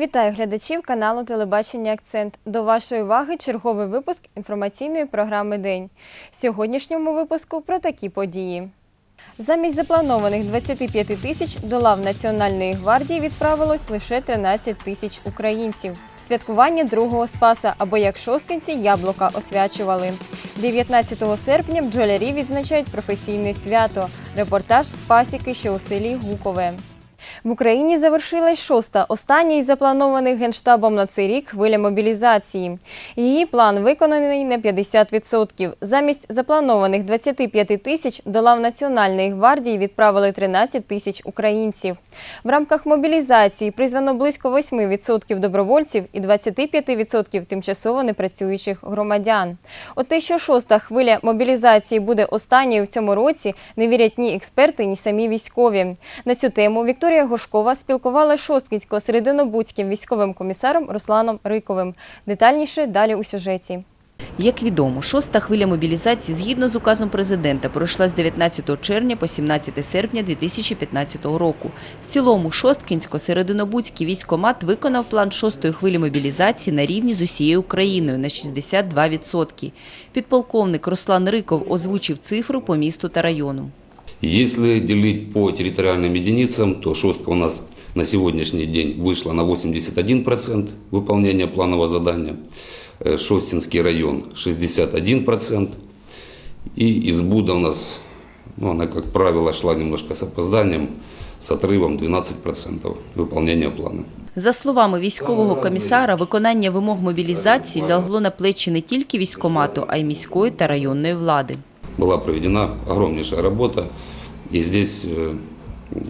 Вітаю глядачів каналу Телебачення Акцент. До вашої уваги черговий випуск інформаційної програми День. В сьогоднішньому випуску про такі події. Замість запланованих 25 тисяч до лав Національної гвардії відправилось лише 13 тисяч українців. Святкування другого спаса або як шосткинці яблука освячували. 19 серпня бджолярі відзначають професійне свято. Репортаж з пасіки, що у селі Гукове. В Україні завершилась шоста, остання із запланованих Генштабом на цей рік хвиля мобілізації. Її план виконаний на 50%. Замість запланованих 25 тисяч до лав Національної гвардії відправили 13 тисяч українців. В рамках мобілізації призвано близько 8% добровольців і 25% тимчасово непрацюючих громадян. От те, що шоста хвиля мобілізації буде останньою в цьому році, не вірять ні експерти, ні самі військові. На цю тему Вікторія Гошкова спілкувала шосткінського серединобудським військовим комісаром Русланом Риковим. Детальніше далі у сюжеті. Як відомо, шоста хвиля мобілізації згідно з указом президента пройшла з 19 червня по 17 серпня 2015 року. В цілому Шосткінсько-Серединобудський військомат виконав план шостої хвилі мобілізації на рівні з усією Україною на 62%. Підполковник Руслан Риков озвучив цифру по місту та району. Если делить по территориальным единицам, то шостка у нас на сегодняшний день вышла на 81% выполнения планового задания. Э, Шостинский район 61%. И избуда у нас, ну, она, как правило, шла немножко с опозданием, с отрывом 12% выполнения плана. За словами військового комісара, виконання вимог мобілізації лягло на плечі не тільки військомату, а й міської та районної влади. была проведена огромнейшая работа. И здесь, э,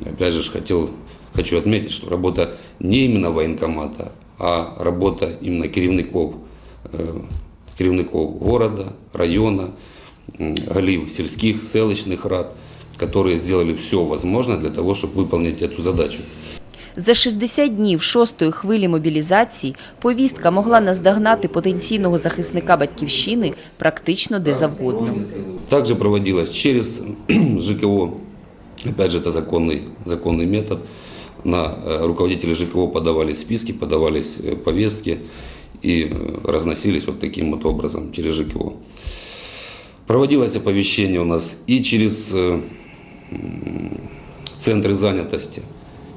опять же, хотел, хочу отметить, что работа не именно военкомата, а работа именно керівников, э, керівников города, района, м, голів сельских, селищных рад, которые сделали все возможное для того, чтобы выполнить эту задачу. За 60 днів шостої хвилі мобілізації повістка могла наздогнати потенційного захисника батьківщини практично де завгодно. Также проводилось через ЖКО, опять же, это законный, законный метод. На э, руководителей ЖКО подавались списки, подавались э, повестки и э, разносились вот таким вот образом через ЖКО. Проводилось оповещение у нас и через э, м, центры занятости.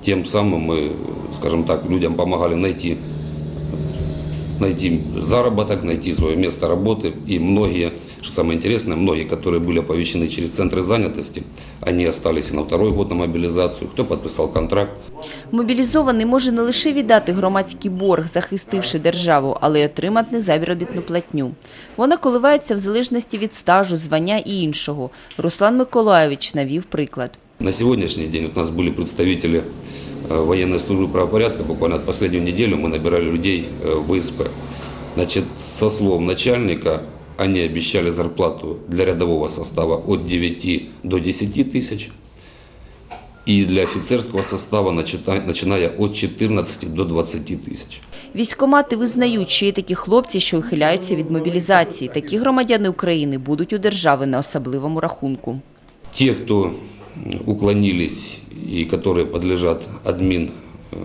Тем самым мы, скажем так, людям помогали найти найти заработок, найти свое место работы. И многие, что самое интересное, многие, которые были оповещены через центры занятости, они остались и на второй год на мобилизацию. Кто подписал контракт, Мобілізований може не лише віддати громадський борг, захистивши державу, але й отримати заробітну платню. Вона коливається в залежності від стажу, звання і іншого. Руслан Миколаєвич навів приклад. На сегодняшний день вот у нас были представители э, военной службы правопорядка. Буквально от последнюю неделю мы набирали людей э, в ВСП. Значит, со слов начальника, они обещали зарплату для рядового состава от 9 до 10 тысяч. И для офицерского состава, начита- начиная от 14 до 20 тысяч. Військомати визнають, що є такі хлопці, що ухиляються від мобілізації. Такі громадяни України будуть у держави на особливому рахунку. Те, кто м, уклонились и которые подлежат админ, э,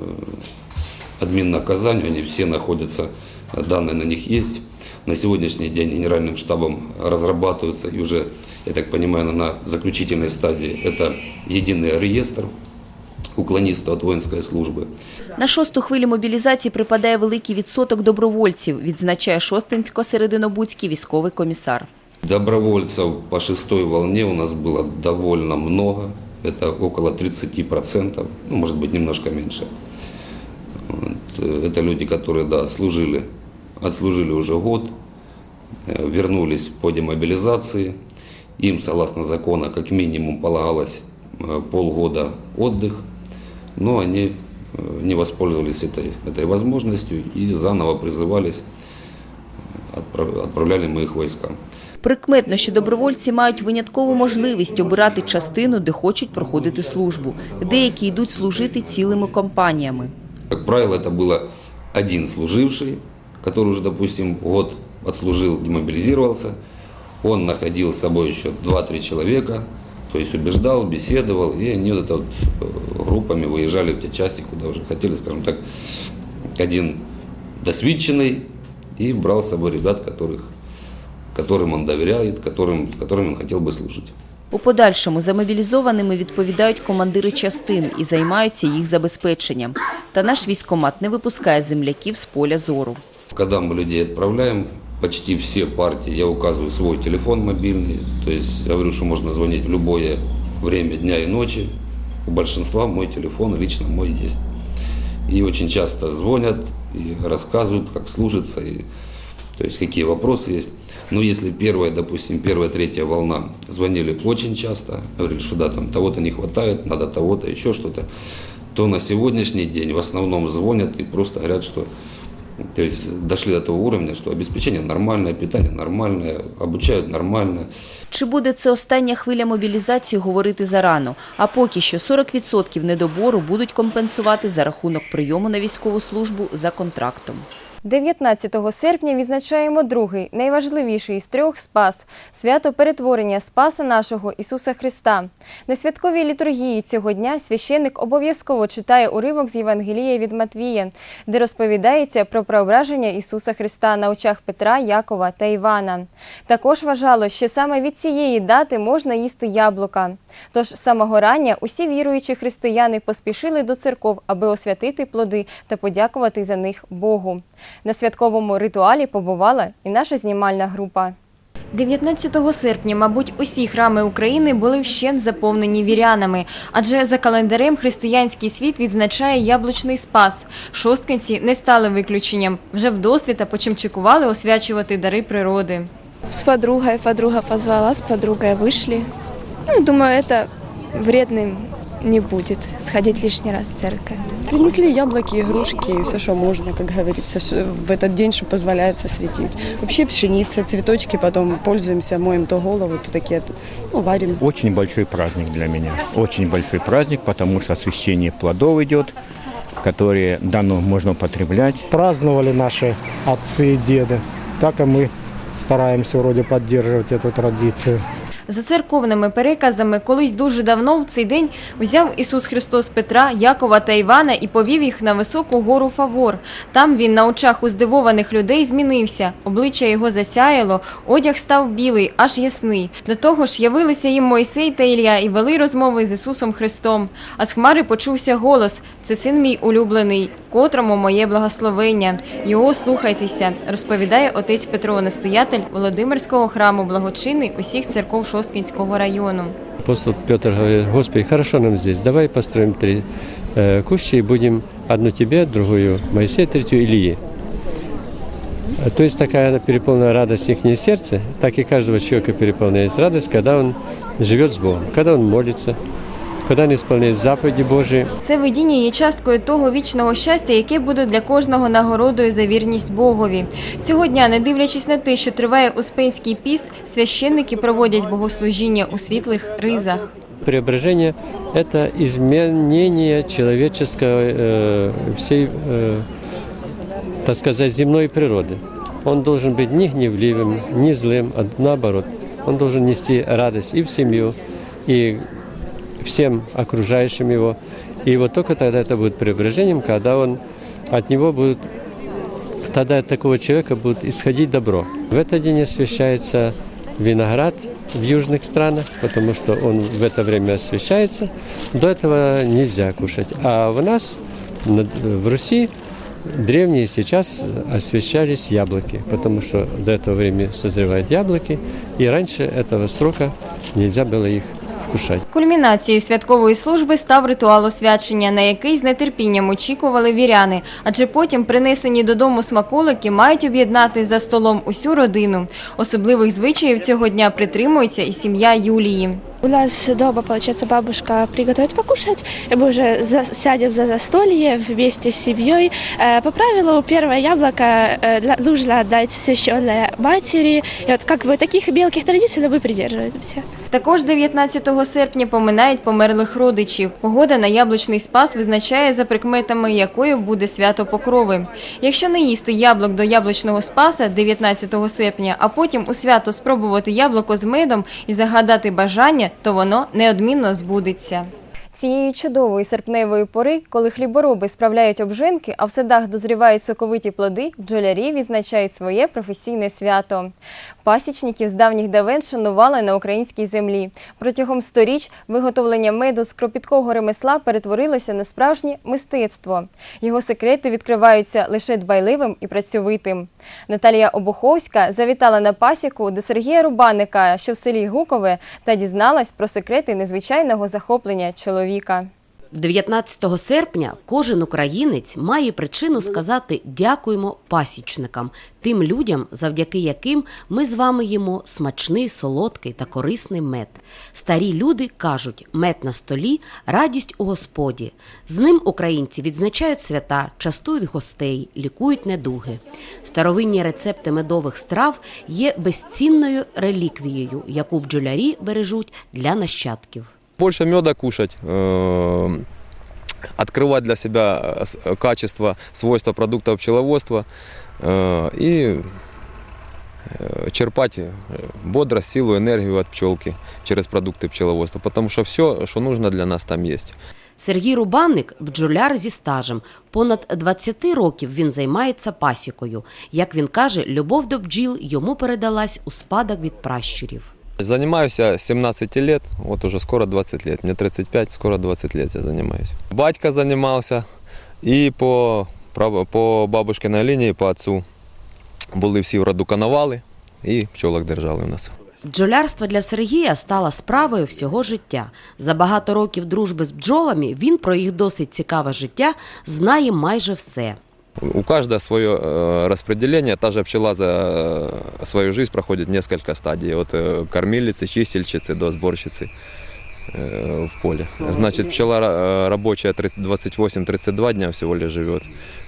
админ наказанию, они все находятся, э, данные на них есть. На сегодняшний день генеральным штабом разрабатываются и уже, я так понимаю, на заключительной стадии это единый реестр уклонистов от воинской службы. На шосту хвилю мобілізації припадає великий відсоток добровольців, відзначає Шостинсько-Серединобудський військовий комісар. Добровольцев по шестой волне у нас было довольно много. Это около 30%, ну, может быть, немножко меньше. Вот, э, Это люди, которые, да, отслужили, отслужили уже год, э, вернулись по демобилизации. Им, согласно закону, как минимум полагалось э, полгода отдых, но они не воспользовались этой, этой возможностью и заново призывались, отправляли мы их войскам. Прикметно, що добровольці мають виняткову можливість обирати частину, де хочуть проходити службу. Деякі йдуть служити цілими компаніями. Как правило, это было один служивший, который уже, допустим, год отслужил, демобилизировался. Он находил с собой еще 2-3 человека, то есть убеждал, беседовал, и они вот это вот э, группами выезжали в те части, куда уже хотели, скажем так, один досвідченный и брал с собой ребят, которых, которым он доверяет, которым, с которыми он хотел бы служить. У подальшому за мобілізованими відповідають командири частин і займаються їх забезпеченням. Та наш військкомат не випускає земляків з поля зору. Когда мы людей отправляем, почти все партии, я указываю свой телефон мобильный, то есть я говорю, что можно звонить в любое время дня и ночи. У большинства мой телефон лично мой есть. И очень часто звонят и рассказывают, как служится, и, то есть какие вопросы есть. Но если первая, допустим, первая, третья волна звонили очень часто, говорили, что да, там того-то не хватает, надо того-то, еще что-то, то на сегодняшний день в основном звонят и просто говорят, что то есть дошли до того уровня, что обеспечение нормальное, питание нормальное, обучают нормально. Чи буде це остання хвиля мобілізації, говорити зарано. А поки що 40% недобору будуть компенсувати за рахунок прийому на військову службу за контрактом. 19 серпня відзначаємо другий, найважливіший із трьох спас свято перетворення Спаса нашого Ісуса Христа. На святковій літургії цього дня священник обов'язково читає уривок з Євангелія від Матвія, де розповідається про преображення Ісуса Христа на очах Петра, Якова та Івана. Також вважало, що саме від цієї дати можна їсти яблука. Тож самого рання усі віруючі християни поспішили до церков, аби освятити плоди та подякувати за них Богу. На святковому ритуалі побувала і наша знімальна група. 19 серпня, мабуть, усі храми України були вщент заповнені вірянами, адже за календарем християнський світ відзначає яблучний спас. Шосткинці не стали виключенням. Вже вдосвіта почимчикували освячувати дари природи. С подругой, подруга позвала, с подругой вышли. Ну, думаю, это вредным не будет сходить лишний раз в церковь. Принесли яблоки, игрушки и все, что можно, как говорится, в этот день, что позволяется светить. Вообще пшеница, цветочки, потом пользуемся, моем то голову, то такие, ну, варим. Очень большой праздник для меня. Очень большой праздник, потому что освящение плодов идет, которые дано можно употреблять. праздновали наши отцы и деды. Так и мы стараемся вроде поддерживать эту традицию. За церковними переказами, колись дуже давно в цей день взяв Ісус Христос Петра, Якова та Івана і повів їх на високу гору Фавор. Там він на очах у здивованих людей змінився. Обличчя його засяяло, одяг став білий, аж ясний. До того ж явилися їм Мойсей та Ілля і вели розмови з Ісусом Христом. А з хмари почувся голос: Це син мій улюблений, котрому моє благословення. Його слухайтеся, розповідає отець Петро, настоятель Володимирського храму благочинний усіх церков Шосткінського району. Апостол Петр говорит, Господи, хорошо нам здесь, давай построим три э, кущи и одну тебе, другую Моисею, третью Ильи. А То есть такая переполнена радость их сердце, так и каждого человека переполняет радость, когда он живет с Богом, когда он молится, когда он исполняет заповеди Божии. Це видіння є часткою того вічного щастя, яке буде для кожного нагородою за вірність Богові. Цього дня, не дивлячись на те, що триває Успенський піст, священники проводять богослужіння у світлих ризах. Преображение – это изменение человеческой, э, всей, э, так сказать, земной природы. Он должен быть не гневливым, не злым, а наоборот. Он должен нести радость и в семью, и Всем окружающим его. И вот только тогда это будет преображением, когда он от него будет, тогда от такого человека будет исходить добро. В этот день освящается виноград в южных странах, потому что он в это время освещается. До этого нельзя кушать. А в нас, на- в Руси, древние сейчас освещались яблоки, потому что до этого времени созревают яблоки, и раньше этого срока нельзя было их вкушать. Кульмінацією святкової служби став ритуал освячення, на який з нетерпінням очікували віряни, адже потім принесені додому смаколики мають об'єднати за столом усю родину. Особливих звичаїв цього дня притримується і сім'я Юлії. У нас дома, получается, бабушка приготовит покушать, и мы уже за- сядем за застолье вместе с семьей. Э, По правилу, первое яблоко э, для- нужно отдать священной матери. И вот как бы таких мелких традиций мы придерживаемся. Також 19 серпня поминають померлих родичів. Погода на яблучний спас визначає за прикметами, якою буде свято Покрови. Якщо не їсти яблук до яблучного спаса 19 серпня, а потім у свято спробувати яблуко з медом і загадати бажання, то воно неодмінно збудеться. Цієї чудової серпневої пори, коли хлібороби справляють обжинки, а в садах дозрівають соковиті плоди, бджолярі відзначають своє професійне свято. Пасічників з давніх давен шанували на українській землі. Протягом сторіч виготовлення меду з кропіткого ремесла перетворилося на справжнє мистецтво. Його секрети відкриваються лише дбайливим і працьовитим. Наталія Обуховська завітала на пасіку до Сергія Рубаника, що в селі Гукове, та дізналась про секрети незвичайного захоплення чоловіка. 19 серпня кожен українець має причину сказати дякуємо пасічникам, тим людям, завдяки яким ми з вами їмо смачний, солодкий та корисний мед. Старі люди кажуть, мед на столі радість у Господі. З ним українці відзначають свята, частують гостей, лікують недуги. Старовинні рецепти медових страв є безцінною реліквією, яку бджолярі бережуть для нащадків Больше меда кушать, э, открывать для себя э, с- э, качество, свойства продуктов пчеловодства э, и э, черпать э, бодрость, силу, энергию от пчелки через продукты пчеловодства, потому что все, что нужно для нас там есть. Сергій Рубанник – бджоляр зі стажем. Понад 20 років він займається пасікою. Як він каже, любов до бджіл йому передалась у спадок від пращурів. Занимаюсь 17 лет, вот уже скоро 20 лет, мне 35, скоро 20 лет я занимаюсь. Батька занимался и по, по бабушкиной линии, по отцу були всі в роду коновали і пчолок держали у нас. Бджолярство для Сергія стало справою всього життя. За багато років дружби з бджолами він про їх досить цікаве життя знає майже все. У каждого свое э, распределение. Та же пчела за э, свою жизнь проходит несколько стадий. От э, кормилицы, чистильщицы до сборщицы э, в поле. Значит, пчела э, рабочая три- 28-32 дня всего лишь живет.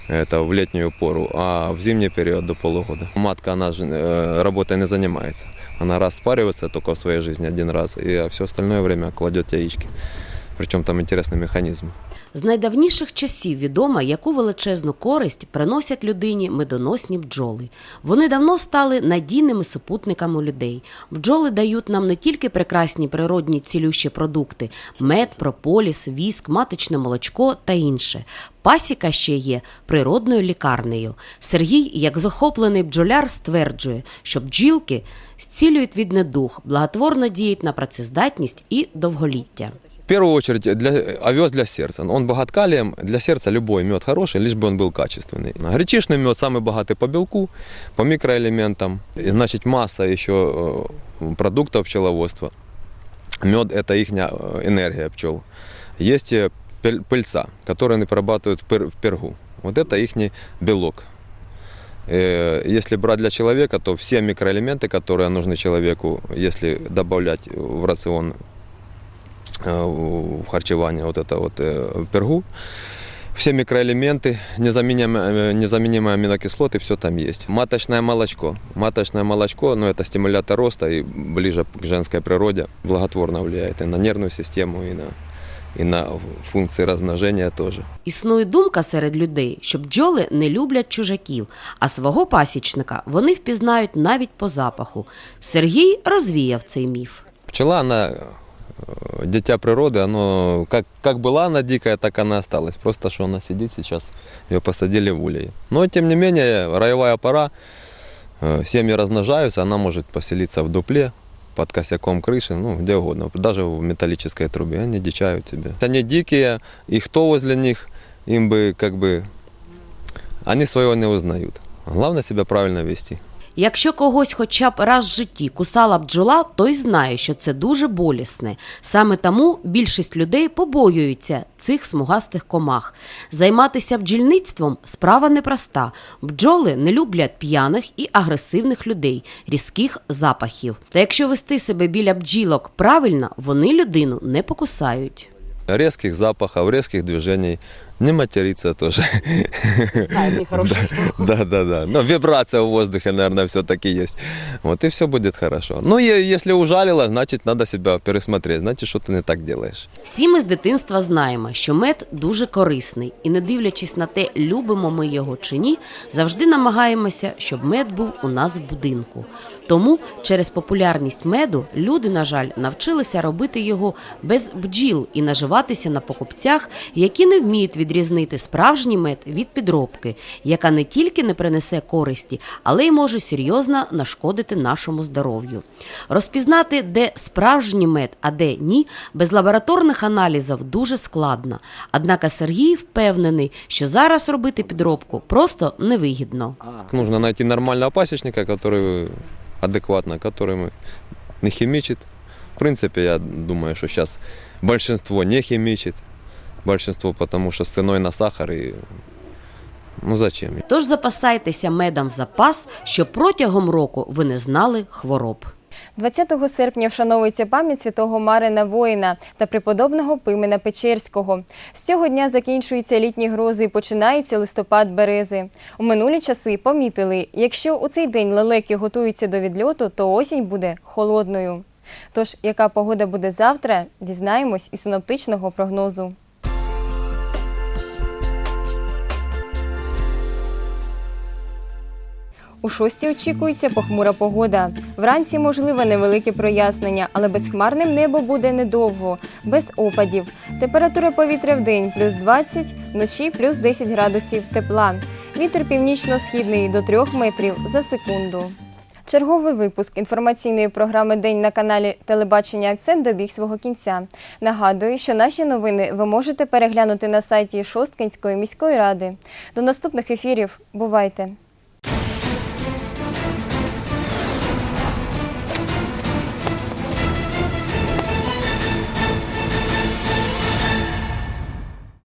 Это в летнюю пору, а в зимний период до полугода. Матка, она же э, работой не занимается. Она раз спаривается только в своей жизни один раз, и все остальное время кладет яички. Причем там интересный механизм. З найдавніших часів відомо, яку величезну користь приносять людині медоносні бджоли. Вони давно стали надійними супутниками людей. Бджоли дають нам не тільки прекрасні природні цілющі продукти – мед, прополіс, віск, маточне молочко та інше. Пасіка ще є природною лікарнею. Сергій, як захоплений бджоляр, стверджує, що бджілки зцілюють від недуг, благотворно діють на працездатність і довголіття. Первую очередь для, овес для сердца. Он богат калием. Для сердца любой мед хороший, лишь бы он был качественный. Гречишный мед самый богатый по белку, по микроэлементам. И, значит, масса еще э, продуктов пчеловодства. Мед – это их энергия пчел. Есть э, пыльца, которую они перерабатывают в пер- в пергу. Вот это их белок. Э, Если брать для человека, то все микроэлементы, которые нужны человеку, если добавлять в рацион э, в харчевание вот это вот э, пергу. Все микроэлементы, незаменимые, незаменимые аминокислоты, все там есть. Маточное молочко. Маточное молочко, ну, это стимулятор роста и ближе к женской природе. Благотворно влияет и на нервную систему, и на, и на функции размножения тоже. Існує думка серед людей, що бджоли не люблять чужаків, а свого пасічника вони впізнають навіть по запаху. Сергій розвіяв цей міф. Пчела, она э, дитя природы, оно как, как была она дикая, так она осталась. Просто что она сидит сейчас, ее посадили в улей. Но тем не менее, роевая пора, э, семьи размножаются, она может поселиться в дупле, под косяком крыши, ну, где угодно, даже в металлической трубе, они дичают тебе. Они дикие, и кто возле них, им бы как бы, они своего не узнают. Главное себя правильно вести. Якщо когось хоча б раз в житті кусала бджола, той знає, що це дуже болісне. Саме тому більшість людей побоюються цих смугастих комах. Займатися бджільництвом справа непроста. Бджоли не люблять п'яних і агресивних людей, різких запахів. Та якщо вести себе біля бджілок правильно, вони людину не покусають. резких запахов, резких движений, не материться тоже. Знаем нехорошее Да, да, да, да. Но вибрация в воздухе, наверное, все-таки есть. Вот и все будет хорошо. Ну, и если ужалило, значит, надо себя пересмотреть, значит, что ты не так делаешь. Всі ми з дитинства знаємо, що мед дуже корисний, і не дивлячись на те, любимо ми його чи ні, завжди намагаємося, щоб мед був у нас в будинку. Тому через популярність меду люди, на жаль, навчилися робити його без бджіл і наживатися на покупцях, які не вміють відрізнити справжній мед від підробки, яка не тільки не принесе користі, але й може серйозно нашкодити нашому здоров'ю. Розпізнати, де справжній мед, а де ні, без лабораторних аналізів дуже складно. Однак Сергій впевнений, що зараз робити підробку просто невигідно. Нужно найти нормального пасечника, который адекватно, который мы- не химичит. В принципе, я думаю, что сейчас большинство не химичит. Большинство, потому что с ценой на сахар и... Ну зачем? Тож запасайтеся медом в запас, щоб протягом року ви не знали хвороб. 20 серпня вшановується пам'ять святого Марина Воїна та преподобного Пимена Печерського. З цього дня закінчуються літні грози і починається листопад берези. У минулі часи помітили, якщо у цей день лелеки готуються до відльоту, то осінь буде холодною. Тож, яка погода буде завтра, дізнаємось із синоптичного прогнозу. У шостій очікується похмура погода. Вранці можливе невелике прояснення, але безхмарним небо буде недовго, без опадів. Температура повітря в день плюс 20, вночі плюс 10 градусів тепла. Вітер північно-східний до 3 метрів за секунду. Черговий випуск інформаційної програми День на каналі Телебачення Акцент добіг свого кінця. Нагадую, що наші новини ви можете переглянути на сайті Шосткинської міської ради. До наступних ефірів. Бувайте!